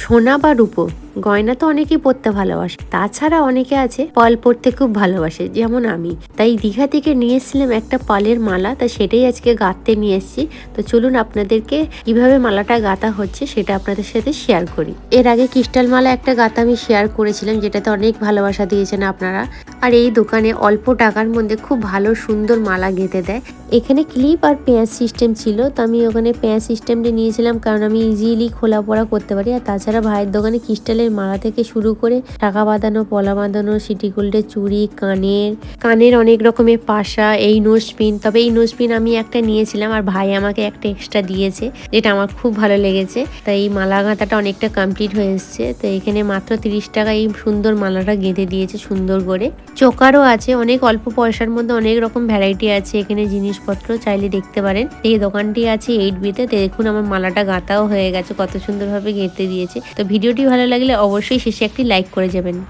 সোনা বা রূপো? গয়না তো অনেকেই পরতে ভালোবাসে। তাছাড়া অনেকে আছে পল পরতে খুব ভালোবাসে, যেমন আমি। তাই দীঘা থেকে নিয়ে এসেছিলাম একটা পলের মালা, তা সেটাই আজকে গাঁথতে নিয়ে এসেছি। তো চলুন আপনাদেরকে কীভাবে মালাটা গাঁথা হচ্ছে সেটা আপনাদের সাথে শেয়ার করি। এর আগে ক্রিস্টাল মালা একটা গাঁথা আমি শেয়ার করেছিলাম, যেটাতে অনেক ভালোবাসা দিয়েছেন আপনারা। আর এই দোকানে অল্প টাকার মধ্যে খুব ভালো সুন্দর মালা গেঁথে দেয়। এখানে ক্লিপ আর পেঁয়াজ সিস্টেম ছিল, তো আমি ওখানে পেঁয়াজ সিস্টেমটা নিয়েছিলাম, কারণ আমি ইজিলি খোলা পড়া করতে পারি। আর তাছাড়া ভাইয়ের দোকানে ক্রিস্টালের মালা থেকে শুরু করে টাকা বাঁধানো, পলা বাঁধানো, সিটি গোল্ডের চুড়ি, কানের কানের অনেক রকমের পাশা, এই নোজপিন তবে এই নোজপিন আমি একটা নিয়েছিলাম আর ভাই আমাকে একটা এক্সট্রা দিয়েছে, যেটা আমার খুব ভালো লেগেছে। তাই এই মালা গাঁথাটা অনেকটা কমপ্লিট হয়ে এসছে। তো এখানে মাত্র তিরিশ টাকা এই সুন্দর মালাটা গেঁথে দিয়েছে সুন্দর করে। চোকারও আছে, অনেক অল্প পয়সার মধ্যে অনেক রকম ভ্যারাইটি আছে। এখানে জিনিসপত্র চাইলে দেখতে পারেন। এই দোকানটি আছে এইট বিতে দেখুন আমার মালাটা গাঁথাও হয়ে গেছে, কত সুন্দরভাবে গেঁথে দিয়েছে। তো ভিডিওটি ভালো লাগলে অবশ্যই শেষে একটি লাইক করে যাবেন।